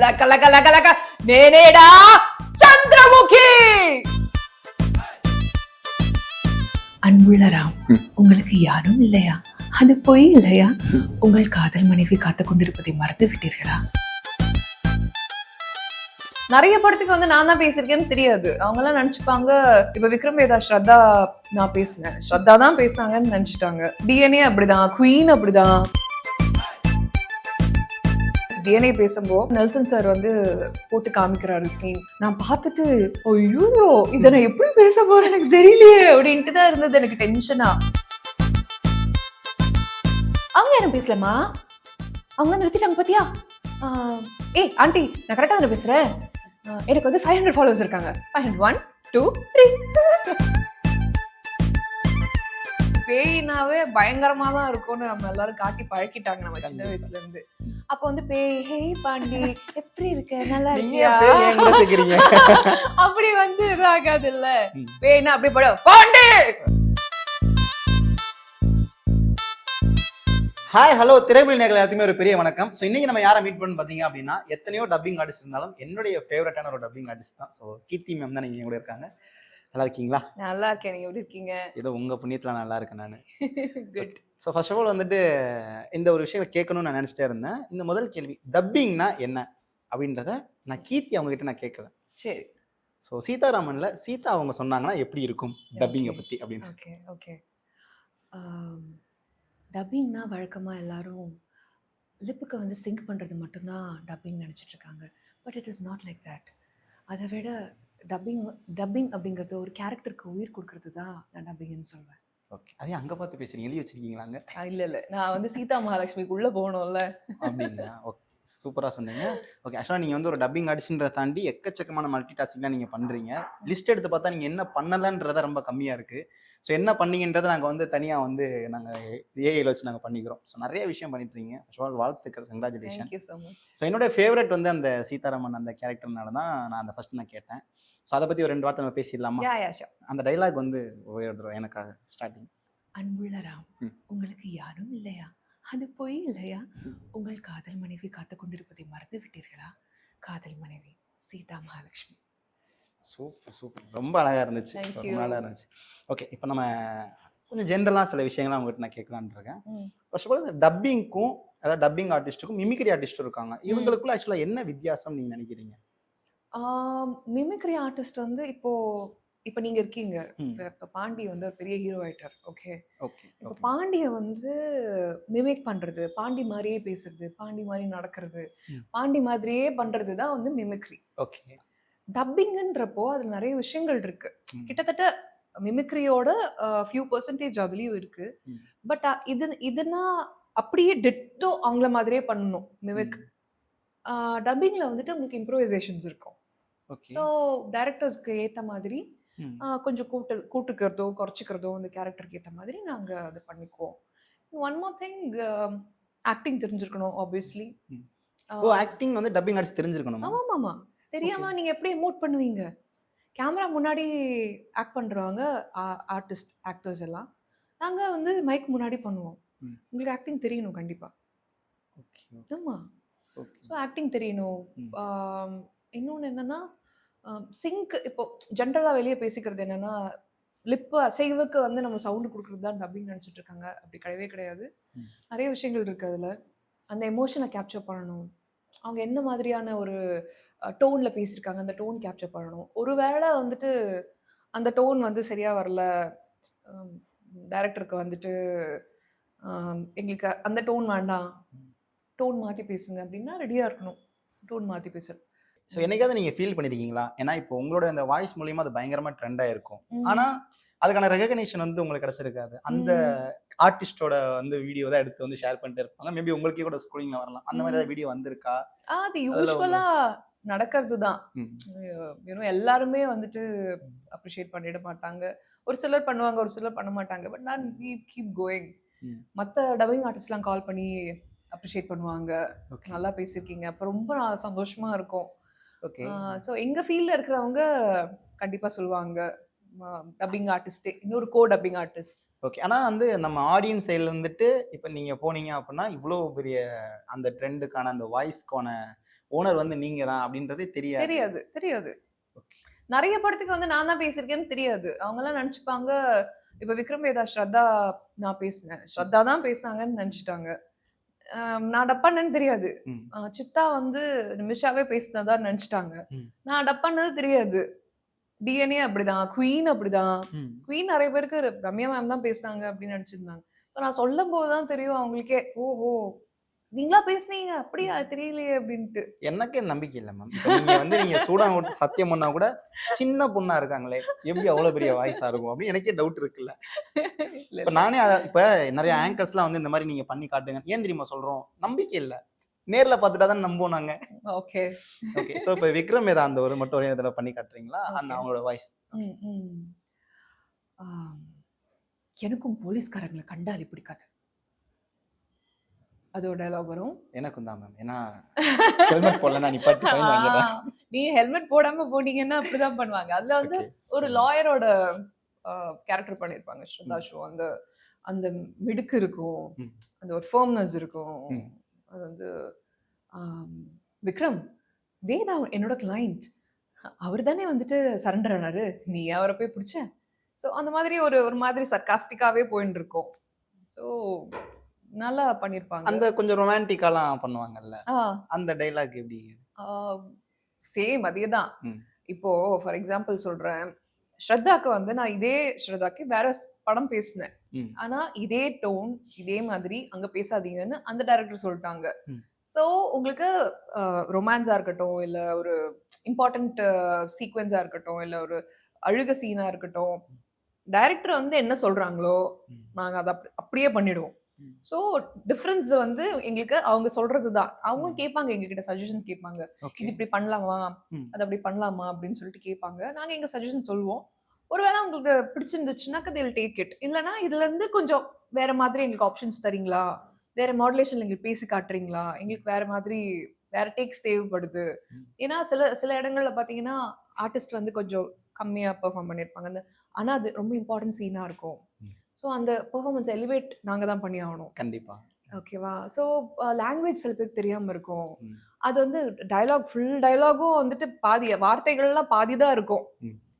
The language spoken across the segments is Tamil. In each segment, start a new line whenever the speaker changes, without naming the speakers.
லக லக லக லக நேனேடா சந்திரமுகி அன்புள்ள ராம் உங்களுக்கு யாரும் இல்லையா அது பொய் இல்லையா உங்கள் காதல் மனைவி காத்து கொண்டிருப்பதை மறந்து விட்டீர்களா நிறைய படத்துக்கு வந்து நான் தான் பேசியிருக்கேன்னு தெரியாது அவங்க எல்லாம் நினைச்சுப்பாங்க இப்ப விக்ரம் வேதா ஸ்ரத்தா நான் பேசினேன் ஸ்ரத்தா தான் பேசினாங்கன்னு நினைச்சிட்டாங்க டிஎன்ஏ அப்படிதான் குயின் அப்படிதான் டிஎன்ஏ பேசும்போது நெல்சன் சார் வந்து போட்டு காமிக்கிறாரு சீன் நான் பார்த்துட்டு ஐயோ இதை நான் எப்படி பேச போறேன் எனக்கு தெரியலையே அப்படின்ட்டு தான் இருந்தது. எனக்கு டென்ஷனா அவங்க என்ன பேசலாமா அவங்க நிறுத்திட்டாங்க பாத்தியா? ஆஹ், ஏய் ஆண்டி நான் கரெக்டாக தானே பேசுறேன்? எனக்கு வந்து ஃபைவ் ஹண்ட்ரட் ஃபாலோவர்ஸ் இருக்காங்க. Five hundred one two three பேய்னாவே பயங்கரமா தான் இருக்கும்னு நம்ம எல்லாரும் காட்டி பழக்கிட்டாங்க நம்ம சின்ன. வயசுல இருந்து. அப்ப வந்து பேய் ஹே பாண்டி எப்படி இருக்க? நல்லா இருக்கியா? அப்படி வந்து இதாகாது இல்ல
ம்.
பேய்னா அப்படி பட. பாண்டி!
ஹாய் ஹலோ திரைப்பட நேர்கள் எல்லாத்துக்குமே ஒரு பெரிய வணக்கம். ஸோ இன்னைக்கு நம்ம யாரை மீட் பண்ணு பார்த்தீங்க அப்படின்னா எத்தனையோ டப்பிங் ஆர்டிஸ்ட் இருந்தாலும் என்னுடைய ஃபேவரட்டான ஒரு டப்பிங் ஆர்டிஸ்ட் தான். ஸோ கீர்த்தி மேம் தான் நீங்க கூட இருக்காங்க. நல்லா இருக்கீங்களா
நல்லா இருக்கேன் நீங்க எப்படி இருக்கீங்க?
ஏதோ உங்க புண்ணியத்துல நல்லா இருக்கேன் நான்.
Good
so first of all வந்துட்டு இந்த ஒரு விஷயம் கேட்கணும்னு நான் நினைச்சிட்டே இருந்தேன். இந்த முதல் கேள்வி டப்பிங்னா என்ன? அப்படின்றத நான் கீர்த்தி அவங்க கிட்ட நான் கேட்கல
சரி.
ஸோ சீதாராமன்ல சீதா அவங்க சொன்னாங்கன்னா எப்படி இருக்கும் டப்பிங்கை. பத்தி அப்படின்னு.
ஓகே ஓகே டப்பிங்னா வழக்கமாக எல்லாரும் லிப்புக்கு வந்து சிங்க் பண்ணுறது மட்டும்தான் டப்பிங் நினச்சிட்டு இருக்காங்க. But it is not like that அதை விட டப்பிங் டப்பிங் அப்படிங்கிறது ஒரு கேரக்டருக்கு உயிர் கொடுக்கறது தான் நான் டப்பிங்னு சொல்வேன்.
ஓகே அதே அங்க பார்த்து பேசுறீங்க எழுதி வச்சிருக்கீங்களாங்க?
இல்லை இல்லை. நான் வந்து சீதா மகாலட்சுமிக்கு உள்ளே போகணும்ல.
அப்படிங்களா? ஓகே சூப்பராக சொன்னீங்க. ஓகே ஆக்சுவலாக நீங்கள் வந்து ஒரு டப்பிங் ஆர்டிஸ்ட்ன்றதை தாண்டி எக்கச்சக்கமான மல்டி டாஸ்க்லாம் நீங்கள் பண்ணுறீங்க லிஸ்ட் எடுத்து பார்த்தா நீங்கள் என்ன பண்ணலன்றத ரொம்ப கம்மியாக இருக்குது ஸோ என்ன பண்ணீங்கன்றதை நாங்கள் வந்து தனியாக வந்து நாங்கள் ஏஐயில் வச்சு நாங்கள் பண்ணிக்கிறோம். ஸோ நிறைய விஷயம் பண்ணிட்டு இருக்கீங்க ஆக்சுவலாக வாழ்த்துக்கள். கங்க்ராச்சுலேஷன்
ஸோ
என்னோட ஃபேவரட் வந்து அந்த சீதாராமன் அந்த கேரக்டர்னால தான் நான் அந்த ஃபர்ஸ்ட் நான் கேட்டேன். ஸோ அதை பற்றி ஒரு ரெண்டு வார்த்தை நம்ம பேசிடலாமா? அந்த டைலாக் வந்து எனக்காக ஸ்டார்டிங்
அன்புள்ள ராம்
ம்.
உங்களுக்கு யாரும் இல்லையா? அது பொய் இல்லையா. உங்கள் காதல் மனைவி காத்து கொண்டிருப்பதை மறந்து விட்டீர்களா? காதல் மனைவி சீதா மகாலட்சுமி.
சூப்பர் சூப்பர் ரொம்ப அழகா இருந்துச்சு. ரொம்ப நல்லா இருந்துச்சு. ஓகே இப்போ நம்ம கொஞ்சம் ஜென்ரலாக சில விஷயங்கள்லாம் உங்ககிட்ட நான் கேட்கலான்னு இருக்கேன். ஃபர்ஸ்ட் ஆஃப் ஆல் இந்த டப்பிங்க்கும் அதாவது டப்பிங் ஆர்டிஸ்ட்டுக்கும் மிமிக்ரி ஆர்டிஸ்ட்டும் இருக்காங்க. இவங்களுக்குள்ள ஆக்சுவலாக என்ன வித்தியாசம் நீங்க நினைக்கிறீங்க?
மிமிக்ரி ஆர்டிஸ்ட் வந்து இப்போ இப்போ நீங்க இருக்கீங்க. இப்ப பாண்டி வந்து ஒரு பெரிய ஹீரோ ஆயிட்டார். ஓகே
ஓகே
இப்போ பாண்டிய வந்து மிமிக் பண்றது பாண்டி மாதிரியே பேசுறது பாண்டி மாதிரி நடக்கிறது. பாண்டி மாதிரியே பண்றது தான் வந்து மிமிக்ரி
ஓகே
டப்பிங்ன்றப்போ அதுல நிறைய விஷயங்கள் இருக்கு. கிட்டத்தட்ட மிமிக்ரியோட ஃபியூ பர்சன்டேஜ் அதுலயும் இருக்கு. பட் இது இதுனா அப்படியே டெட்டோ அவங்கள மாதிரியே பண்ணணும் மிமிக் டப்பிங்ல வந்துட்டு உங்களுக்கு இம்ப்ரோவைசேஷன்ஸ் இருக்கும். ஸோ டைரக்டர்ஸ்க்கு ஏற்ற மாதிரி கொஞ்சம் கூட்டு கூட்டுக்கிறதோ குறைச்சிக்கிறதோ அந்த கேரக்டருக்கு ஏற்ற மாதிரி நாங்கள் அது பண்ணிக்குவோம். ஒன் மோர் திங் ஆக்டிங் தெரிஞ்சிருக்கணும் ஆப்வியஸ்லி.
ஓ ஆக்டிங் வந்து டப்பிங் ஆர்டிஸ்ட் தெரிஞ்சிருக்கணுமா?
ஆமாம் ஆமாம் தெரியாம நீங்க எப்படி மூட் பண்ணுவீங்க? கேமரா முன்னாடி ஆக்ட் பண்றவங்க ஆர்டிஸ்ட் ஆக்டர்ஸ் எல்லாம் நாங்க வந்து மைக் முன்னாடி பண்ணுவோம். உங்களுக்கு ஆக்டிங் தெரியணும் கண்டிப்பா.
ஓகே
ஆமா.
ஓகே
ஸோ ஆக்டிங் தெரியணும். இன்னொன்னு என்னன்னா சிங்க் இப்போ ஜென்ரலா வெளியே பேசிக்கிறது என்னன்னா லிப்பு அசைவுக்கு வந்து நம்ம சவுண்டு கொடுக்குறது தான் டப்பிங் நினச்சிட்டு இருக்காங்க. அப்படி கிடையவே கிடையாது. நிறைய விஷயங்கள் இருக்கு அதுல. அந்த எமோஷனை கேப்சர் பண்ணணும். அவங்க என்ன மாதிரியான ஒரு டோன்ல பேசியிருக்காங்க அந்த டோன் கேப்சர் பண்ணணும். ஒருவேளை வந்துட்டு அந்த டோன் வந்து சரியா வரல டைரக்டருக்கு வந்துட்டு எங்களுக்கு அந்த டோன் வேண்டாம். டோன் மாத்தி பேசுங்க அப்படின்னா ரெடியா இருக்கணும். டோன் மாத்தி பேசுறது
ஸோ என்னைக்காவது நீங்க ஃபீல் பண்ணிருக்கீங்களா? ஏன்னா இப்போ உங்களோட அந்த வாய்ஸ் மூலியமா அது பயங்கரமா ட்ரெண்ட் ஆயிருக்கும்.
ம்.
ஆனா அதுக்கான ரெகக்னேஷன் வந்து உங்களுக்கு கிடைச்சிருக்காது. அந்த ஆர்டிஸ்டோட வந்து வீடியோ தான் எடுத்து வந்து ஷேர் பண்ணிட்டு இருப்பாங்க. மேபி உங்களுக்கே கூட ஸ்கூலிங்ல வரலாம். அந்த மாதிரி வீடியோ வந்திருக்கா?
அது யூஸ்வலா நடக்கிறது தான். யூனோ எல்லாருமே வந்துட்டு அப்ரிஷியேட் பண்ணிட மாட்டாங்க. ஒரு சிலர் பண்ணுவாங்க ஒரு சிலர் பண்ண மாட்டாங்க. பட் நான் கீப் கோயிங். மற்ற டப்பிங் ஆர்டிஸ்ட்லாம் கால் பண்ணி அப்ரிஷியேட் பண்ணுவாங்க. நல்லா பேசியிருக்கீங்க. அப்போ ரொம்ப சந்தோஷமா இருக்கும். ஸோ எங்க ஃபீல்ட்ல இருக்கிறவங்க கண்டிப்பா சொல்லுவாங்க டப்பிங் ஆர்டிஸ்டே இன்னொரு கோ டப்பிங் ஆர்டிஸ்ட்
ஓகே ஆனா வந்து நம்ம ஆடியன்ஸ் சைடுல இருந்துட்டு இப்போ நீங்க போனீங்க அப்படின்னா இவ்வளோ பெரிய அந்த ட்ரெண்டுக்கான அந்த வாய்ஸ்க்கான ஓனர் வந்து நீங்க தான் அப்படின்றதே தெரியாது.
தெரியாது தெரியாது. நிறைய படத்துக்கு வந்து நான் தான் பேசியிருக்கேன்னு தெரியாது. அவங்க எல்லாம் நினைச்சுப்பாங்க இப்ப விக்ரம் வேதா ஸ்ரத்தா நான் பேசினேன் ஸ்ரத்தா தான் பேசினாங்கன்னு நினைச்சிட்டாங்க. நான் டப் பண்ணேன்னு தெரியாது. சித்தா வந்து நிமிஷாவே பேசினதா நினைச்சிட்டாங்க. நான் டப் பண்ணது தெரியாது. டிஎன்ஏ அப்படிதான் குவீன் அப்படிதான்.
ம்.
குவீன் நிறைய பேருக்கு ரம்யா மேம் தான் பேசினாங்க அப்படின்னு நினைச்சிருந்தாங்க. நான் சொல்லும் போதுதான் தெரியும் அவங்களுக்கே ஓஹோ நீங்களா பேசுனீங்க? அப்படியா? தெரியலையே அப்படின்ட்டு.
எனக்கே நம்பிக்கை இல்லை மேம் இப்போ நீங்க வந்து நீங்க சூடான் விட்டு சத்தியம் பண்ணா கூட சின்ன பொண்ணா இருக்காங்களே எப்படி அவ்வளோ பெரிய வாய்ஸா இருக்கும் அப்படின்னு எனக்கே டவுட் இருக்குல்ல. இப்போ நானே அத- இப்ப நிறைய ஆங்கர்ஸ்லாம் வந்து இந்த மாதிரி நீங்க பண்ணி காட்டுங்க. ஏன் தெரியுமா சொல்றோம்? நம்பிக்கை இல்லை. நேர்ல பார்த்துட்டா தான் நம்புவோம் நாங்க.
ஓகே.
ஓகே ஸோ இப்போ விக்ரம் வேதா அந்த ஒரு மட்டும் ஒரே இதில் பண்ணி காட்டுறீங்களா? அந்த. அவங்களோட வாய்ஸ்.
எனக்கும் போலீஸ்காரங்களை கண்டாலே பிடிக்காது. அதோட டயலாக் வரும்.
எனக்கும் தான் மேம் ஏன்னா ஹெல்மெட் போடலன்னா வாங்கிடுறேன்
ஆ, நீங்க ஹெல்மெட் போடாம போனீங்கன்னா அப்படிதான் பண்ணுவாங்க. அதுல வந்து. ஒரு லாயரோட கேரக்டர் பண்ணிருப்பாங்க ஸ்ரதா ஷோ. அந்த அந்த மிடுக்கு இருக்கும். அந்த ஒரு ஃபர்ம்னஸ் இருக்கும். அது வந்து விக்ரம் வேதா என்னோட கிளைண்ட் அவர் தானே வந்துட்டு சரண்டர் ஆனாரு. நீ அவரை போய் பிடிச்ச? ஸோ அந்த மாதிரி ஒரு ஒரு மாதிரி சர்க்காஸ்டிக்காவே போயின்னு இருக்கும் ஸோ நல்லா பண்ணியிருப்பாங்க
அந்த கொஞ்சம் ரொமான்டிக்காலாம் பண்ணுவாங்கல்ல அந்த டைலாக் எப்படி
சேம் அதேதான்
ம்.
இப்போ ஃபார் எக்ஸாம்பிள் சொல்றேன் ஸ்ரத்தாக்கு வந்து நான் இதே ஸ்ரத்தாக்கு வேற படம் பேசினேன். ஆனா இதே டோன் இதே மாதிரி அங்க பேசாதீங்கன்னு அந்த டைரக்டர் சொல்லிட்டாங்க. ஸோ உங்களுக்கு ரொமான்ஸா இருக்கட்டும் இல்ல ஒரு இம்பார்ட்டன்ட் சீக்வன்ஸா இருக்கட்டும் இல்ல ஒரு அழுக சீனா இருக்கட்டும் டைரக்டர் வந்து என்ன சொல்றாங்களோ. நாங்க அதை அப்படி- அப்படியே பண்ணிடுவோம். ஸோ டிஃப்ரென்ஸ் வந்து எங்களுக்கு அவங்க சொல்றது தான் அவங்க
ம்.
கேட்பாங்க எங்ககிட்ட சஜஷன் கேட்பாங்க. இது இப்படி பண்ணலாமா. அது அப்படி பண்ணலாமா? அப்படின்னு சொல்லிட்டு கேட்பாங்க. நாங்க எங்க சஜஷன் சொல்லுவோம். ஒருவேளை உங்களுக்கு பிடிச்சிருந்துச்சுன்னாக்க தில் டேக் இட் இல்லைன்னா இதுல இருந்து கொஞ்சம் வேற மாதிரி எங்களுக்கு ஆப்ஷன்ஸ் தரீங்களா? வேற மாடுலேஷன்ல எங்களுக்கு பேசி காட்டுறீங்களா? எங்களுக்கு வேற மாதிரி வேற டேக்ஸ் தேவைப்படுது. ஏன்னா சில சில இடங்கள்ல பாத்தீங்கன்னா ஆர்டிஸ்ட் வந்து கொஞ்சம் கம்மியா பெர்ஃபார்ம் பண்ணியிருப்பாங்க அந்த ஆனா அது ரொம்ப இம்பார்ட்டன்ட் சீனா இருக்கும். ஸோ அந்த பெர்ஃபார்மன்ஸ் எலிவேட் நாங்க தான் பண்ணி ஆகணும்
கண்டிப்பா
ஓகேவா ஸோ லாங்குவேஜ் சில பேருக்கு தெரியாம இருக்கும். அது வந்து டயலாக் ஃபுல் டயலாகும் வந்துட்டு பாதி வார்த்தைகள்லாம் பாதி தான் இருக்கும்.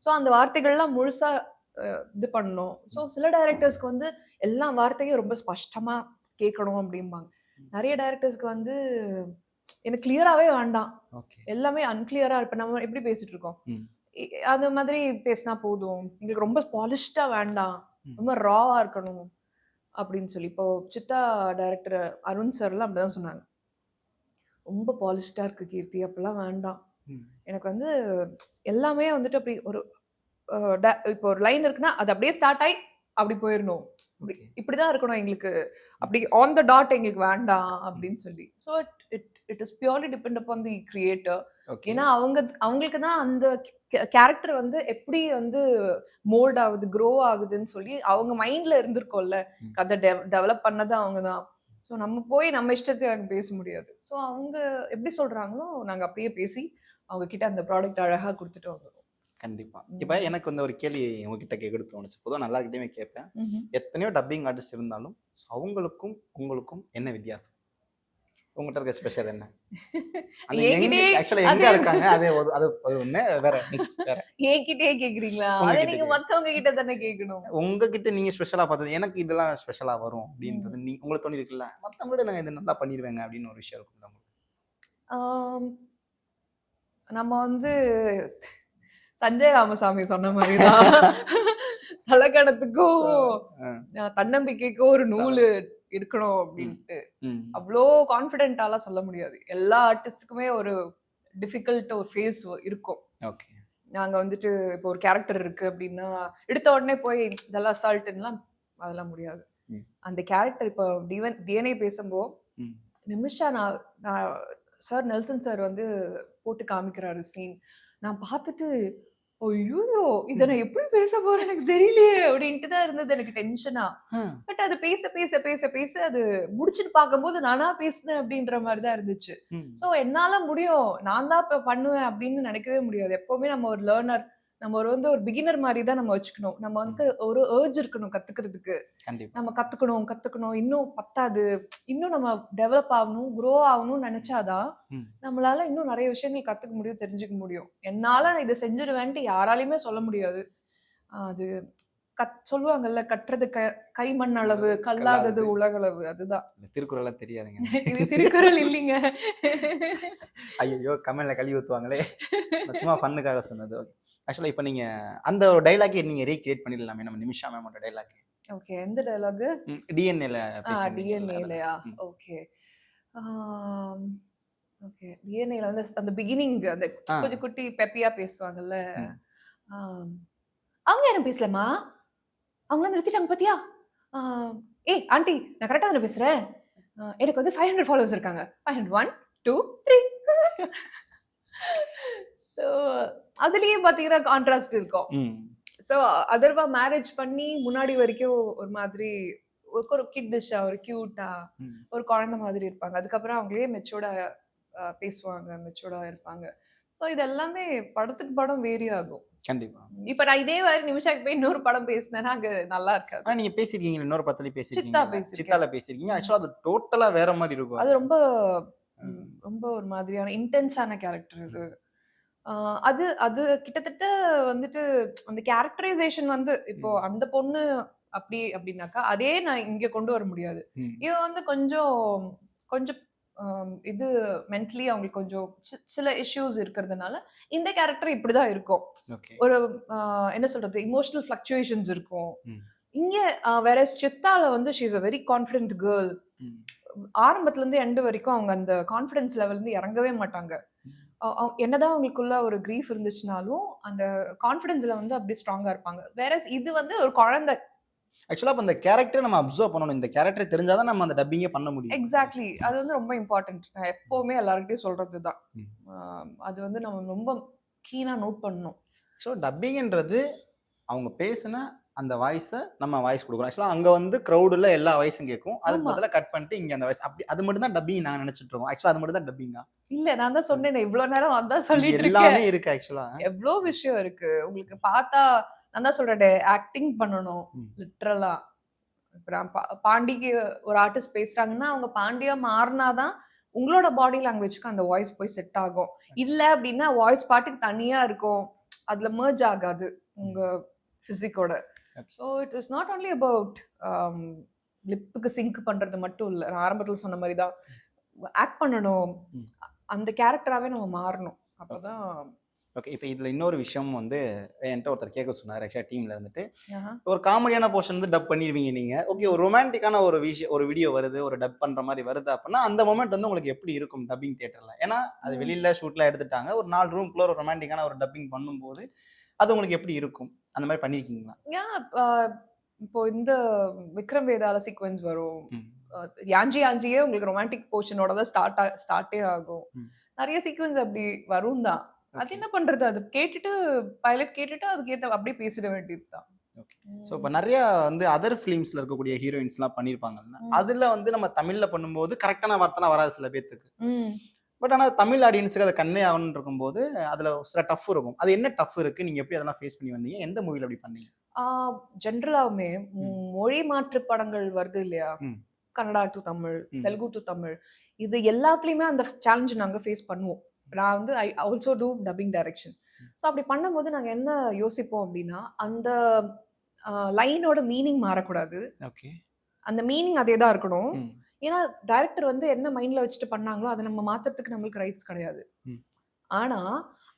ஸோ அந்த வார்த்தைகள்லாம் முழுசா அஹ், இது பண்ணணும். ஸோ சில டைரக்டர்ஸ்க்கு வந்து எல்லா வார்த்தையும் ரொம்ப ஸ்பஷ்டமா கேட்கணும் அப்படிம்பாங்க. நிறைய டைரக்டர்ஸ்க்கு வந்து எனக்கு கிளியராகவே வேண்டாம். எல்லாமே அன்கிளியரா இப்போ நம்ம எப்படி பேசிட்டு இருக்கோம்? அது மாதிரி பேசினா போதும். எங்களுக்கு ரொம்ப பாலிஷ்டா வேண்டாம். ரொம்ப ராவா இருக்கணும் அப்படின்னு சொல்லி. இப்போ சித்தா டைரக்டர் அருண் சார்லாம் அப்படிதான் சொன்னாங்க. ரொம்ப பாலிஷ்டா இருக்கு கீர்த்தி அப்படிலாம் வேண்டாம். எனக்கு வந்து எல்லாமே வந்துட்டு அப்படி ஒரு இப்போ ஒரு லைன் இருக்குன்னா அது அப்படியே ஸ்டார்ட் ஆகி அப்படி போயிடணும் இப்படி இப்படிதான் இருக்கணும் எங்களுக்கு. அப்படி ஆன் த டாட் எங்களுக்கு வேண்டாம் அப்படின்னு சொல்லி. So it it is purely depend upon the creator ஏன்னா அவங்க அவங்களுக்கு தான் அந்த கேரக்டர் வந்து எப்படி வந்து மோல்ட் ஆகுது க்ரோ ஆகுதுன்னு சொல்லி அவங்க மைண்ட்ல இருந்திருக்கோம்ல. கதை டெவலப் பண்ணது அவங்க தான். ஸோ நம்ம போய் நம்ம இஷ்டத்துக்கு பேச முடியாது. ஸோ அவங்க எப்படி சொல்றாங்களோ நாங்க அப்படியே பேசி அவங்க கிட்ட அந்த ப்ராடக்ட் அழகா கொடுத்துட்டு வந்துடுவோம்
கண்டிப்பா. இப்ப எனக்கு வந்து ஒரு கேள்வி உங்ககிட்ட கேட்க தோணுச்சு. பொதுவாக நல்லா கிட்டயுமே கேட்பேன் எத்தனையோ டப்பிங் ஆர்டிஸ்ட் இருந்தாலும் அவங்களுக்கும் உங்களுக்கும் என்ன வித்தியாசம்? உங்ககிட்ட இருக்க ஸ்பெஷல் என்ன? ஆக்சுவலா எங்க இருக்காங்க? அது அது ஒண்ணு வேற நெக்ஸ்ட் வேற.
என்கிட்டயே கேக்குறீங்களா? அதை நீங்க. மத்தவங்க கிட்ட தானே கேட்கணும்
உங்ககிட்ட நீங்க ஸ்பெஷலா பார்த்தது எனக்கு இதெல்லாம் ஸ்பெஷலா வரும் அப்படின்றது நீ உங்களுக்கு தோணி இருக்குல்ல மத்தவங்களோட நான் இதை நல்லா பண்ணிடுவேங்க அப்படின்னு ஒரு விஷயம் இருக்கும்
ஆம், நம்ம வந்து சஞ்சய் ராமசாமி சொன்ன மாதிரிதான். தலக்கணத்துக்கும் தன்னம்பிக்கைக்கும் ஒரு நூல் இருக்கணும் அப்படின்ட்டு. அவ்வளோ கான்ஃபிடென்ட்டாலாம் சொல்ல முடியாது. எல்லா ஆர்டிஸ்டுக்குமே ஒரு டிஃபிகல்ட் ஒரு ஃபேஸ் இருக்கும்.
ஓகே.
நாங்க வந்துட்டு இப்போ ஒரு கேரக்டர் இருக்கு அப்படின்னா எடுத்த உடனே போய் இதெல்லாம் அசால்ட்டுலாம் அதெல்லாம் முடியாது. அந்த கேரக்டர் இப்போ டிவன் டிஎன்ஏ பேசும்போது. நிமிஷா நான் நான் சார் நெல்சன் சார் வந்து போட்டு காமிக்கிறாரு சீன் நான் பார்த்துட்டு ஐயோ இதை நான் எப்படி பேச போறேன் எனக்கு தெரியலையே அப்படின்ட்டு தான் இருந்தது எனக்கு டென்ஷனா பட் அது பேச பேச பேச பேச அது முடிச்சுட்டு பார்க்கும்போது நானா பேசுனேன் அப்படின்ற மாதிரி தான் இருந்துச்சு. ஸோ என்னால முடியும். நான் தான் இப்போ பண்ணுவேன் அப்படின்னு நினைக்கவே முடியாது. எப்பவுமே நம்ம ஒரு லேர்னர் நம்ம ஒரு வந்து ஒரு பிகினர் மாதிரி தான் நம்ம வச்சுக்கணும். நம்ம வந்து ஒரு ஏர்ஜ் இருக்கணும் கத்துக்கிறதுக்கு. நம்ம கத்துக்கணும் கத்துக்கணும். இன்னும் பத்தாது. இன்னும் நம்ம டெவலப் ஆகணும் க்ரோ ஆகணும்னு நினைச்சாதான். நம்மளால இன்னும் நிறைய விஷயங்கள் கத்துக்க முடியும் தெரிஞ்சுக்க முடியும். என்னால நான் இதை செஞ்சிடுவேன்ட்டு யாராலையுமே சொல்ல முடியாது. அது கத் சொல்லுவாங்கல்ல கட்டுறது க கை மண் அளவு கல்லாதது. உலகளவு. அதுதான்.
இந்த திருக்குறள்லாம் தெரியாதுங்க.
இது திருக்குறள் இல்லைங்க.
ஐயோ கமெண்ட்ல கழுவி ஊத்துவாங்களே. சும்மா ஃபன்னுக்காக சொன்னது. ஆக்சுவலாக இப்போ நீங்க அந்த ஒரு டைலாக்கே நீங்க ரீக்ரியேட் பண்ணிடலாமே நம்ம நிமிஷா மேமோட டைலாக்
ஓகே எந்த டயலாக்
டிஎன்ஏல
டிஎன்ஏலையா. ஓகே ஓகே டிஎன்ஏல வந்து அந்த பிகினிங் அந்த. கொஞ்சம் குட்டி பெப்பியா பேசுவாங்கல்ல. அவங்க யாரும் பேசலமா அவங்களாம் நிறுத்திட்டாங்க பாத்தியா? ஏய் ஆண்டி நான் கரெக்டா தானே பேசுறேன்? ஆ, எனக்கு வந்து ஃபைவ் ஹண்ட்ரட் ஃபாலோவர்ஸ் இருக்காங்க. Five hundred one two three so அதுலயே பாத்தீங்கன்னா கான்ட்ராஸ்ட் இருக்கும். ஸோ அதர்வா மேரேஜ் பண்ணி முன்னாடி வரைக்கும் ஒரு மாதிரி ஒரு- கிட்டிஷா ஒரு கியூட்டா. ஒரு குழந்தை மாதிரி இருப்பாங்க. அதுக்கப்புறம் அவங்களே மெச்சோர்டா பேசுவாங்க மெச்சோர்டா இருப்பாங்க. ஸோ இது எல்லாமே படத்துக்கு படம் வேரி ஆகும்
கண்டிப்பா.
இப்ப நான் இதே மாதிரி நிமிஷாக்கு போய் இன்னொரு படம் பேசினேன்னா அங்க நல்லா இருக்காது.
ஆனா நீங்க பேசிருக்கீங்க இன்னொரு படத்துல பேசிருக்கீங்க. சித்தால பேசிருக்கீங்க. ஆக்சுவலா அது டோட்டலா வேற மாதிரி இருக்கும்.
அது ரொம்ப ரொம்ப ஒரு மாதிரியான இன்டென்ஸான கேரக்டர் இது. அது அது கிட்டத்தட்ட வந்துட்டு அந்த கேரக்டரைசேஷன் வந்து இப்போ. அந்த பொண்ணு அப்படி அப்படின்னாக்கா அதே நான் இங்க கொண்டு வர முடியாது. இது வந்து கொஞ்சம் கொஞ்சம் இது மென்டலி அவங்களுக்கு கொஞ்சம் சில இஷ்யூஸ் இருக்கிறதுனால இந்த கேரக்டர் இப்படிதான் இருக்கும் ஒரு என்ன சொல்றது இமோஷனல் ஃபிளக்சுவேஷன்ஸ் இருக்கும். இங்க வேற சித்தால வந்து she is a very confident girl. ஆரம்பத்துல இருந்து எண்டு வரைக்கும் அவங்க அந்த கான்ஃபிடன்ஸ் லெவல் இருந்து இறங்கவே மாட்டாங்க என்னதான் அவங்களுக்குள்ள ஒரு கிரீஃப் இருந்துச்சுனாலும் அந்த கான்ஃபிடன்ஸ்ல வந்து அப்படி ஸ்ட்ராங்கா இருப்பாங்க. வேற இது வந்து ஒரு குழந்தை.
ஆக்சுவலா அப்ப அந்த கேரக்டர் நம்ம அப்சர்வ் பண்ணணும். இந்த கேரக்டர் தெரிஞ்சாதான் நம்ம அந்த டப்பிங்கே பண்ண முடியும்.
எக்ஸாக்ட்லி அது வந்து ரொம்ப இம்பார்ட்டன்ட் நான் எப்பவுமே எல்லாருக்கிட்டையும் சொல்றது தான். அது வந்து நம்ம ரொம்ப கீனா நோட் பண்ணணும்.
ஸோ டப்பிங்ன்றது அவங்க பேசின அந்த வாய்ஸை நம்ம வாய்ஸ் கொடுக்குறோம். ஆக்சுவலாக அங்கே வந்து க்ரௌடில் எல்லா வாய்ஸும் கேட்கும். அதுக்கு
ஆமா.
பதிலாக கட் பண்ணிட்டு இங்கே அந்த வாய்ஸ் அப்படி அது மட்டும் தான் டப்பிங் நாங்கள் நினச்சிட்டு இருக்கோம். ஆக்சுவலாக அது மட்டும் தான் டப்பிங்கா
இல்ல நான் தான் சொன்னேன் இவ்வளவு நேரம் அதான் சொல்லிட்டு இருக்கேன்.
எல்லாமே இருக்கு ஆக்சுவலாக
எவ்வளோ விஷயம் இருக்கு. உங்களுக்கு பார்த்தா நான் தான் சொல்றேன் ஆக்டிங் பண்ணணும்
ம்.
லிட்ரலா இப்போ நான் பா- பாண்டிக்கு ஒரு ஆர்டிஸ்ட் பேசுறாங்கன்னா அவங்க பாண்டியா மாறினாதான் உங்களோட பாடி லாங்குவேஜ்க்கு அந்த வாய்ஸ் போய் செட் ஆகும். இல்ல அப்படின்னா வாய்ஸ் பாட்டுக்கு தனியா இருக்கும். அதுல merge ஆகாது உங்க பிசிக்கோட
Okay.
So it is not only about லிப்புக்கு sync பண்றது மட்டும் இல்லை நான் ஆரம்பத்தில் சொன்ன மாதிரி தான் ஆக்ட் பண்ணணும். அந்த கேரக்டராகவே நம்ம மாறணும். அப்போதான்
ஓகே இப்போ இதில் இன்னொரு விஷயம் வந்து என்கிட்ட ஒருத்தர் கேட்க சொன்னார் ஆக்சுவலாக டீமில் இருந்துட்டு. ஒரு காமெடியான போர்ஷன் வந்து டப் பண்ணிடுவீங்க நீங்கள் ஓகே ஒரு ரொமான்டிக்கான ஒரு விஷயம் ஒரு வீடியோ வருது ஒரு டப் பண்ணுற மாதிரி வருது அப்படின்னா அந்த மொமெண்ட் வந்து உங்களுக்கு எப்படி இருக்கும் டப்பிங் தியேட்டரில் ஏன்னா அது. வெளியில் ஷூட்டில் எடுத்துட்டாங்க ஒரு நாலு ரூம்குள்ள ஒரு ரொமான்டிக்கான ஒரு டப்பிங் பண்ணும்போது அது உங்களுக்கு எப்படி இருக்கும்? அந்த மாதிரி
ஆஹ் இப்போ இந்த விக்ரம் வேதாள சீக்வன்ஸ் வரும் யாஞ்சி யாஞ்சியே உங்களுக்கு ரொமான்டிக் போர்ஷனோட தான் ஸ்டார்ட் ஸ்டார்ட்டே ஆகும். நிறைய சீக்வன்ஸ் அப்படி வரும் தான் அது. என்ன பண்றது அது கேட்டுட்டு பைலட் கேட்டுட்டு அதுக்கு ஏத்த அப்படியே பேசிட வேண்டியது தான்.
ஸோ இப்போ நிறைய வந்து அதர் ஃபிலிம்ஸ்ல இருக்கக்கூடிய ஹீரோயின்ஸ்லாம் பண்ணியிருப்பாங்கல்ல. அதுல வந்து நம்ம தமிழ்ல பண்ணும்போது கரெக்டான வார்த்தைலாம் வராது சில பேர்த்துக்கு. பட் ஆனால் தமிழ் ஆடியன்ஸுக்கு அதை கன்வே ஆகணும்னு இருக்கும்போது அதுல சில டஃப் இருக்கும். அது என்ன டஃப் இருக்கு? நீங்க எப்படி அதெல்லாம் ஃபேஸ் பண்ணி வந்தீங்க? எந்த மூவில அப்படி பண்ணீங்க?
ஜென்ரலாவுமே மொழி மாற்று படங்கள் வருது இல்லையா. கன்னடா டு தமிழ். தெலுங்கு டு தமிழ். இது எல்லாத்துலயுமே அந்த சேலஞ்ச் நாங்க ஃபேஸ் பண்ணுவோம். நான் வந்து I also do dubbing direction so அப்படி பண்ணும்போது நாங்க என்ன யோசிப்போம் அப்படின்னா அந்த லைனோட மீனிங் மாறக்கூடாது.
ஓகே.
அந்த மீனிங் அதே தான் இருக்கணும் ஏன்னா டைரக்டர் வந்து என்ன மைண்ட்ல வச்சுட்டு பண்ணாங்களோ அதை நம்ம மாத்துறதுக்கு நம்மளுக்கு ரைட்ஸ் கிடையாது. ஆனா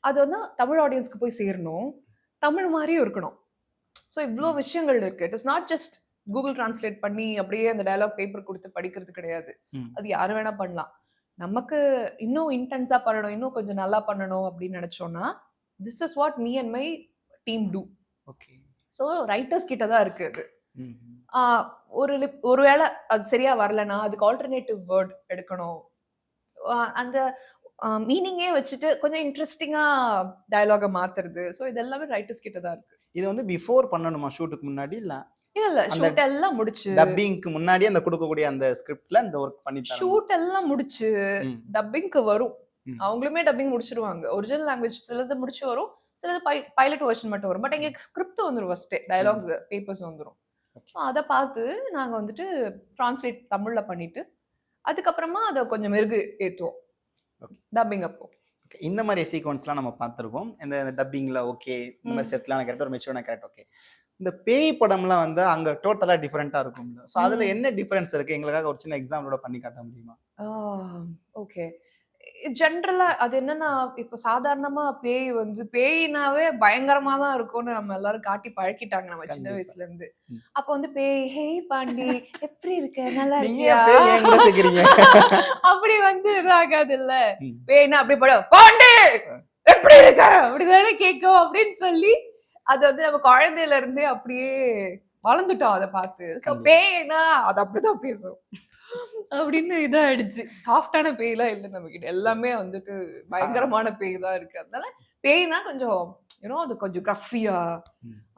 அது வந்து தமிழ் ஆடியன்ஸ்க்கு போய் சேரணும். தமிழ் மாதிரியும் இருக்கணும். ஸோ இவ்வளோ விஷயங்கள் இருக்கு. It is not just Google translate பண்ணி அப்படியே அந்த டயலாக் பேப்பர் கொடுத்து படிக்கிறது கிடையாது. அது யாரு வேணா பண்ணலாம். நமக்கு இன்னும் இன்டென்ஸா பண்ணணும் இன்னும் கொஞ்சம் நல்லா பண்ணணும் அப்படின்னு நினைச்சோம்னா this is what me and my team do
okay.
So writers கிட்ட தான் இருக்கு அது. ஒரு லிப் ஒருவேளை அது சரியா வரலனா அதுக்கு ஆல்டர்னேட்டிவ் வேர்ட் எடுக்கணும். அந்த மீனிங்கே வச்சுட்டு கொஞ்சம் இன்ட்ரெஸ்டிங்கா டயலாக மாத்துறது. ஸோ இதெல்லாமே ரைட்டர்ஸ் கிட்ட தான் இருக்கு.
இது வந்து பிஃபோர் பண்ணணுமா? ஷூட்டுக்கு முன்னாடி இல்ல?
இல்ல இல்ல. ஷூட் எல்லாம் முடிச்சு.
டப்பிங்க்கு முன்னாடி அந்த கொடுக்கக்கூடிய அந்த ஸ்கிரிப்ட்ல இந்த ஒர்க் பண்ணி.
ஷூட் எல்லாம் முடிச்சு. டப்பிங்க்கு வரும். அவங்களுமே டப்பிங் முடிச்சிருவாங்க. ஒரிஜினல் லாங்குவேஜ் சிலது முடிச்சு வரும். சிலது பைலட் வெர்ஷன் மட்டும் வரும். பட் எங்களுக்கு ஸ்கிரிப்ட் வந்துடும் ஃபஸ்ட்டே டயலாக் பேப்பர்ஸ் வந்துடும் ஸோ அதை பார்த்து நாங்கள் வந்துட்டு ட்ரான்ஸ்லேட் தமிழில் பண்ணிட்டு அதுக்கப்புறமா அதை கொஞ்சம் மெருகு ஏற்றுவோம். டப்பிங் அப்போ.
இந்த மாதிரி சீக்வன்ஸ்லாம் நம்ம பார்த்துருக்கோம் இந்த டப்பிங்கில் ஓகே இந்த மாதிரி
ம்.
செட்டிலான கேரக்டர் ஒரு மெச்சூரான கேரக்டர் ஓகே இந்த பேய் படம்லாம் வந்து அங்கே டோட்டலாக டிஃப்ரெண்ட்டாக இருக்கும்ல. ஸோ அதில். என்ன டிஃப்ரென்ஸ் இருக்குது எங்களுக்காக ஒரு சின்ன எக்ஸாம்பிளோட பண்ணி காட்ட முடியுமா?
ஓகே ஜென்ரலா அது என்னன்னா இப்போ சாதாரணமா பேய் வந்து பேய்னாவே பயங்கரமா தான் இருக்கும்னு நம்ம எல்லாரும் காட்டி பழக்கிட்டாங்க நம்ம சின்ன. வயசுல இருந்து. அப்ப வந்து பேய் ஹே பாண்டி எப்படி இருக்க நல்லா இருக்கியா அப்படி வந்து இதாகாது இல்ல
ம்.
பேய்னா அப்படி பட பாண்டி எப்படி இருக்க அப்படிதானே கேட்கும் அப்படின்னு சொல்லி அது வந்து நம்ம குழந்தையில இருந்தே அப்படியே வளர்ந்துட்டோம் அதை பார்த்து சோ. பேய்னா அது அப்படிதான் பேசும் அப்படின்னு இதாயிடுச்சு. சாஃப்டான பேய்லாம் இல்லை நம்ம கிட்ட எல்லாமே வந்துட்டு பயங்கரமான பேய் தான் இருக்கு. அதனால பேய்னா கொஞ்சம் யூனோ அது கொஞ்சம் கிரஃபியா.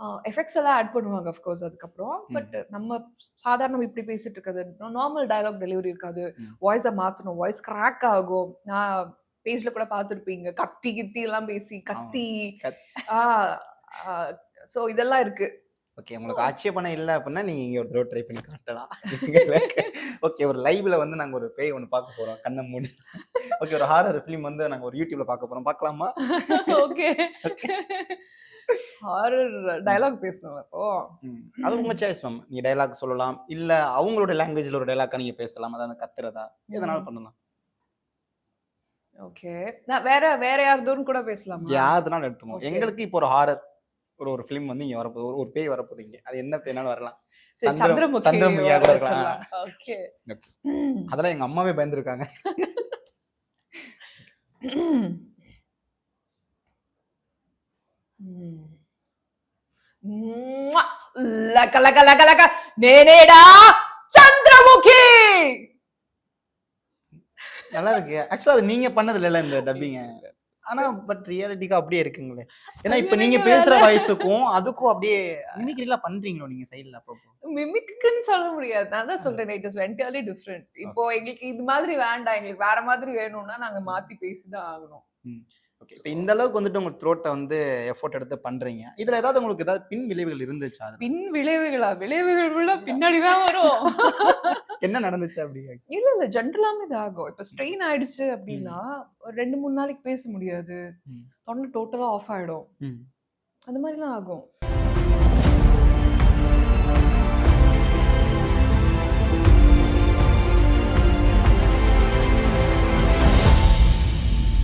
எஃபெக்ட்ஸ் எல்லாம் ஆட் பண்ணுவாங்க அஃப்கோர்ஸ் அதுக்கப்புறம். பட் நம்ம சாதாரண இப்படி பேசிட்டு இருக்கிறது நார்மல் டயலாக் டெலிவரி இருக்காது. வாய்ஸை மாத்தணும். வாய்ஸ் கிராக் ஆகும். நான் பேஜ்ல கூட பார்த்துருப்பீங்க. கத்தி கித்தி எல்லாம் பேசி கத்தி.
கத்-
ஸோ இதெல்லாம் இருக்கு.
ஓகே உங்களுக்கு ஆட்சேபணம் இல்லை அப்படின்னா நீங்க இங்க ஒரு தடவை ட்ரை பண்ணி காட்டலாம். ஓகே ஒரு லைவ்ல வந்து நாங்க ஒரு பேய் ஒன்று பார்க்க போறோம் கண்ணை மூடி. ஓகே ஒரு ஹாரர் ஃபிலிம் வந்து நாங்க ஒரு யூடியூப்ல பார்க்க போறோம். பார்க்கலாமா?
ஓகே ஹாரர் டயலாக் பேசணும் அப்போ.
ம். அது உங்க சாய்ஸ் மேம் நீங்க டைலாக் சொல்லலாம். இல்ல அவங்களோட லாங்குவேஜ்ல ஒரு டைலாக்கா நீங்க பேசலாம். அதாவது கத்துறதா. எதனாலும் பண்ணலாம்.
ஓகே நான் வேற வேற யார்தோன்னு கூட பேசலாமா?
யாருனாலும்
Okay.
எங்களுக்கு இப்போ ஒரு ஹாரர் ஒரு ஒரு ஃபிலிம் வந்து இங்க வரப்போ ஒரு ஒரு பேய் வரப்போறீங்க அது என்ன பேனாலும் வரலாம் சந்திரமுகியா கூட இருக்கலாம். அதெல்லாம் எங்க அம்மாவே பயந்துருக்காங்க
ம். ம்ம். லக லக லக லக நேனேடா சந்திரமுகி
நல்லா இருக்கு ஆக்சுவலா அது நீங்க பண்ணது இல்ல இந்த டப்பிங்க ஆனா பட் ரியாலிட்டிக்கு அப்படியே இருக்குங்களே. ஏன்னா இப்ப நீங்க பேசுற
வேலை?
வாய்ஸுக்கும் அதுக்கும் அப்படியே மிமிக்ரிலாம் பண்றீங்களோ நீங்க சைடுல அப்பப்போ?
மிமிக்குன்னு சொல்ல முடியாது. நான் தான் சொல்றேன் இட் இஸ் வென்டர்லி டிஃப்ரெண்ட் இப்போ எங்களுக்கு இது மாதிரி வேண்டாம். எங்களுக்கு வேற மாதிரி வேணும்னா நாங்க மாத்தி பேசிதான் ஆகணும்.
ஓகே இப்போ இந்த அளவுக்கு வந்துட்டு உங்க த்ரோட்டை வந்து எஃபோர்ட் எடுத்து பண்றீங்க. இதுல ஏதாவது உங்களுக்கு ஏதாவது பின் விளைவுகள் இருந்துச்சா?
பின் விளைவுகளா? விளைவுகள் விட பின்னாடிதான் வரும்.
என்ன நடந்துச்சு அப்படி?
இல்ல இல்ல. ஜென்ரலாமே இது ஆகும். இப்ப ஸ்ட்ரெயின் ஆயிடுச்சு அப்படின்னா ஒரு ரெண்டு மூணு நாளைக்கு பேச முடியாது.
ம்.
தொண்டை டோட்டலா ஆஃப் ஆயிடும்.
ம்.
அந்த மாதிரிலாம் ஆகும்.